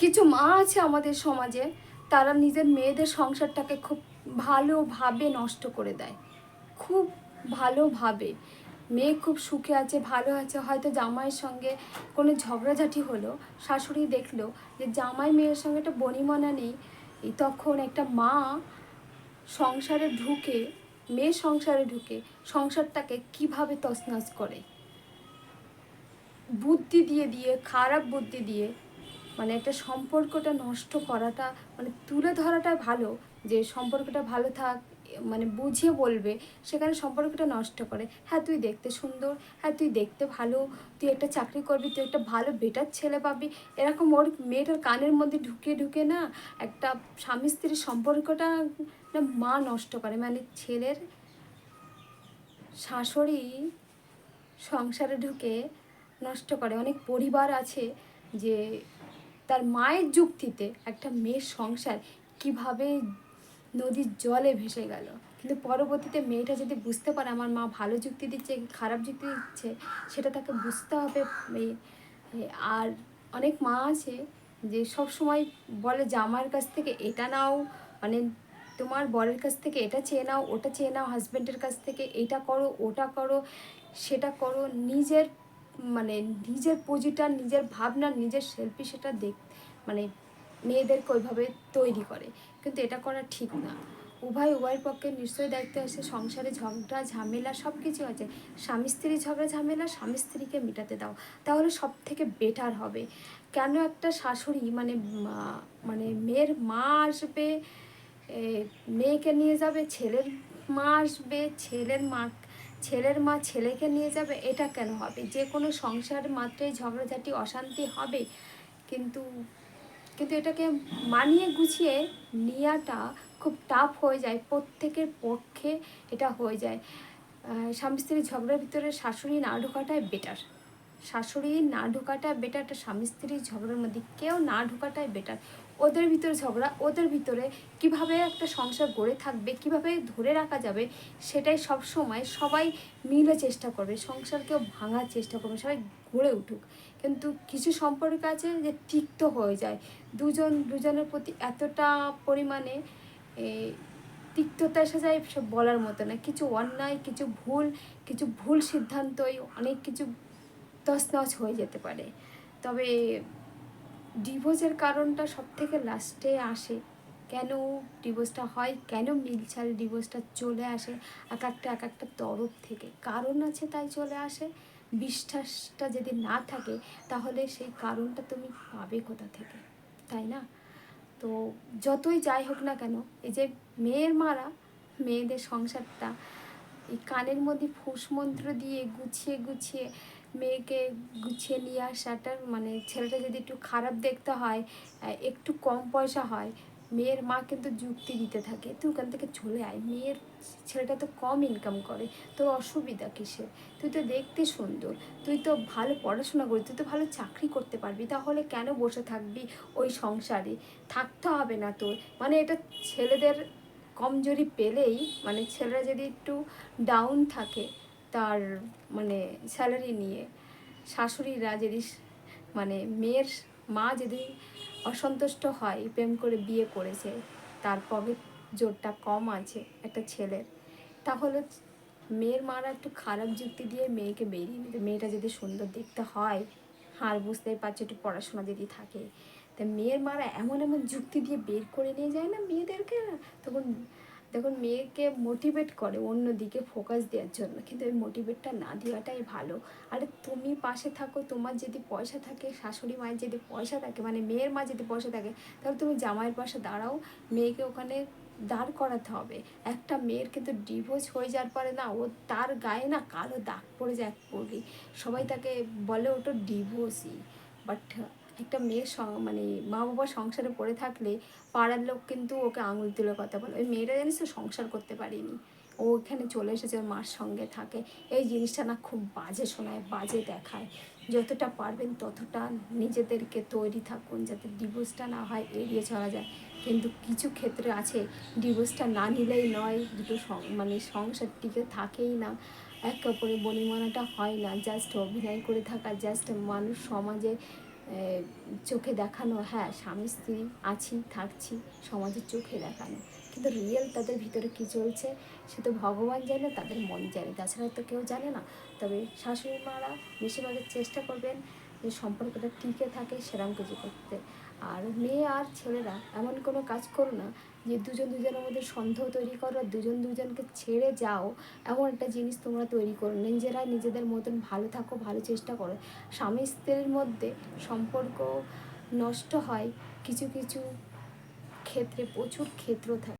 কিছু মা আছে আমাদের সমাজে, তারা নিজের মেয়েদের সংসারটাকে খুব ভালোভাবে নষ্ট করে দেয়। খুব ভালোভাবে। মেয়ে খুব সুখে আছে, ভালো আছে। হয়তো জামাইয়ের সঙ্গে কোনো ঝগড়াঝাটি হলো, শাশুড়ি দেখল যে জামাই মেয়ের সঙ্গে একটা বনিমনা নেই তখন একটা মা সংসারে ঢুকে, মেয়ে সংসারে ঢুকে সংসারটাকে কীভাবে তছনছ করে? বুদ্ধি দিয়ে দিয়ে, খারাপ বুদ্ধি দিয়ে মানে একটা সম্পর্কটা নষ্ট করাটা মানে তুলে ধরাটা ভালো, যে সম্পর্কটা ভালো থাক মানে বুঝিয়ে বলবে, সেখানে সম্পর্কটা নষ্ট করে। হ্যাঁ তুই দেখতে সুন্দর হ্যাঁ তুই দেখতে ভালো, তুই একটা চাকরি করবি, তুই একটা ভালো বেটার ছেলে পাবি। এরকম ওর মেয়েটার কানের মধ্যে ঢুকে ঢুকে না একটা স্বামী স্ত্রীর সম্পর্কটা না মা নষ্ট করে। মানে ছেলের শাশুড়ি সংসারে ঢুকে নষ্ট করে। অনেক পরিবার আছে যে তার মায়ের যুক্তিতে একটা মেয়ের সংসার কীভাবে নদীর জলে ভেসে গেল। কিন্তু পরবর্তীতে মেয়েটা যদি বুঝতে পারে আমার মা ভালো যুক্তি দিচ্ছে খারাপ যুক্তি দিচ্ছে, সেটা তাকে বুঝতে হবে। আর অনেক মা আছে যে সব সময় বলে জামার কাছ থেকে এটা নাও। মানে তোমার বরের কাছ থেকে এটা চেয়ে নাও, ওটা চেয়ে নাও, হাজব্যান্ডের কাছ থেকে এটা করো, ওটা করো, সেটা করো। নিজের মানে নিজের পুঁজিটা, নিজের ভাবনা, নিজের শিল্পী সেটা দেখ মানে মেয়েদেরকে ওইভাবে তৈরি করে। কিন্তু এটা করা ঠিক না। উভয়, উভয়ের পক্ষে নিশ্চয়ই দায়িত্ব আছে। সংসারে ঝগড়া, ঝামেলা সব কিছু আছে। স্বামী স্ত্রী ঝগড়া, ঝামেলা স্বামী স্ত্রীকে মেটাতে দাও। তাহলে সব থেকে বেটার হবে। কেন একটা শাশুড়ি মানে মানে মেয়ের মা আসবে মেয়েকে নিয়ে যাবে, ছেলের মা আসবে, ছেলের মা ছেলের মা ছেলেকে নিয়ে যাবে, এটা কেন হবে? যে কোনো সংসার মাত্রেই ঝগড়াঝাটি, অশান্তি হবে। কিন্তু কিন্তু এটাকে মানিয়ে গুছিয়ে নেওয়াটা খুব টাফ হয়ে যায়, প্রত্যেকের পক্ষে এটা হয়ে যায়। স্বামী স্ত্রীর ঝগড়ার ভিতরে শাশুড়ি না ঢোকাটাই বেটার শাশুড়ি না ঢোকাটা বেটার একটা স্বামী স্ত্রীর ঝগড়ার মধ্যে কেউ না ঢোকাটাই বেটার ওদের ভিতরে ঝগড়া, ওদের ভিতরে কীভাবে একটা সংসার গড়ে থাকবে, কীভাবে ধরে রাখা যাবে, সেটাই সব সময় সবাই মিলে চেষ্টা করবে, সংসারকেও ভাঙার চেষ্টা করবে, সবাই গড়ে উঠুক। কিন্তু কিছু সম্পর্ক আছে যে তিক্ত হয়ে যায়। দুজন, দুজনের প্রতি এতটা পরিমাণে তিক্ততা এসে যায় সব বলার মতো না। কিছু অন্যায়, কিছু ভুল কিছু ভুল সিদ্ধান্তই, অনেক কিছু তছনছ হয়ে যেতে পারে। তবে ডিভোর্সের কারণটা সব থেকে লাস্টে আসে। কেন ডিভোর্সটা হয়? কেন মিলছাল ডিভোর্সটা চলে আসে? এক একটা এক একটা তরফ থেকে। কারণ আছে তাই চলে আসে। বিশ্বাসটা যদি না থাকে, তাহলে সেই কারণটা তুমি পাবে কোথা থেকে? তাই না? তো যতই যাই হোক না কেন, এই যে মেয়ের মারা, মেয়েদের সংসারটা, এই কানের মধ্যে ফুস মন্ত্র দিয়ে গুছিয়ে গুছিয়ে মেয়েকে গুছিয়ে নিয়ে আসাটার মানে ছেলেটা যদি একটু খারাপ দেখতে হয় একটু কম পয়সা হয়, মেয়ের মা কিন্তু যুক্তি দিতে থাকে, তুই ওখান থেকে চলে আয়, মেয়ের ছেলেটা তো কম ইনকাম করে, তোর অসুবিধা কিসের? তুই তো দেখতে সুন্দর, তুই তো ভালো পড়াশোনা করবি তুই তো ভালো চাকরি করতে পারবি, তাহলে কেন বসে থাকবি ওই সংসারে? থাকতে হবে না তোর। মানে এটা ছেলেদের কমজোরি পেলেই মানে ছেলেরা যদি একটু ডাউন থাকে তার মানে স্যালারি নিয়ে শাশুড়িরা যদি মানে মেয়ের মা যদি অসন্তুষ্ট হয়, প্রেম করে বিয়ে করেছে, তার পকেট জোরটা কম আছে একটা ছেলের, তাহলে মেয়ের মারা একটু খারাপ যুক্তি দিয়ে মেয়েকে বেরিয়ে নিতে। মেয়েটা যদি সুন্দর দেখতে হয়, আর বুঝতেই পারছ একটু পড়াশোনা যদি থাকে, তা মেয়ের মারা এমন এমন যুক্তি দিয়ে বের করে নিয়ে যায় না মেয়েদেরকে? তখন দেখুন, মেয়েকে মোটিভেট করে অন্য দিকে ফোকাস দেওয়ার জন্য। কিন্তু ওই মোটিভেটটা না দেওয়াটাই ভালো। আরে তুমি পাশে থাকো, তোমার যদি পয়সা থাকে, শাশুড়ি মায়ের যদি পয়সা থাকে মানে মেয়ের মা যদি পয়সা থাকে, তাহলে তুমি জামাইয়ের পাশে দাঁড়াও, মেয়েকে ওখানে দাঁড় করাতে হবে। একটা মেয়ের কিন্তু ডিভোর্স হয়ে যাওয়ার পরে না, ও তার গায়ে না কালো দাগ পড়ে যায় এক পড়ি সবাই তাকে বলে ওটা ডিভোর্সই বাট একটা মেয়ের মানে মা বাবা সংসারে পড়ে থাকলে পাড়ার লোক কিন্তু ওকে আঙুল তুলে কথা বলে। ওই মেয়েটা জানিস তো সংসার করতে পারিনি। ও এখানে চলে এসেছে ওর মার সঙ্গে থাকে। এই জিনিসটা না খুব বাজে শোনায়, বাজে দেখায়। যতটা পারবেন ততটা নিজেদেরকে তৈরি থাকুন যাতে ডিভোর্সটা না হয়, এড়িয়ে চলা যায়। কিন্তু কিছু ক্ষেত্রে আছে, ডিভোর্সটা না নিলেই নয়, দুটো মানে সংসার টিকে থাকেই না। একে অপরের বনিমানাটা হয় না। জাস্ট অভিনয় করে থাকা, জাস্ট মানুষ সমাজে চোখে দেখানো হ্যাঁ স্বামী, স্ত্রী আছি, থাকছি, সমাজের চোখে দেখানো। কিন্তু রিয়েল তাদের ভিতরে কি চলছে, সে তো ভগবান জানে, তাদের মন জানে। তাছাড়া তো কেউ জানে না। তবে শাশুড়ি মারা বেশিরভাগের চেষ্টা করবেন যে সম্পর্কটা টিকে থাকে সেরকম কিছু করতে। আর মেয়ে আর ছেলেরা এমন কোনো কাজ করো না যে দুজন দুজনের মধ্যে সন্দেহ তৈরি করো আর দুজন দুজনকে ছেড়ে যাও। এমন একটা জিনিস তোমরা তৈরি করো নিজেরা নিজেদের মতন ভালো থাকো, ভালো চেষ্টা করো। স্বামী স্ত্রীর মধ্যে সম্পর্ক নষ্ট হয়। কিছু কিছু ক্ষেত্রে প্রচুর ক্ষেত্র থাকে।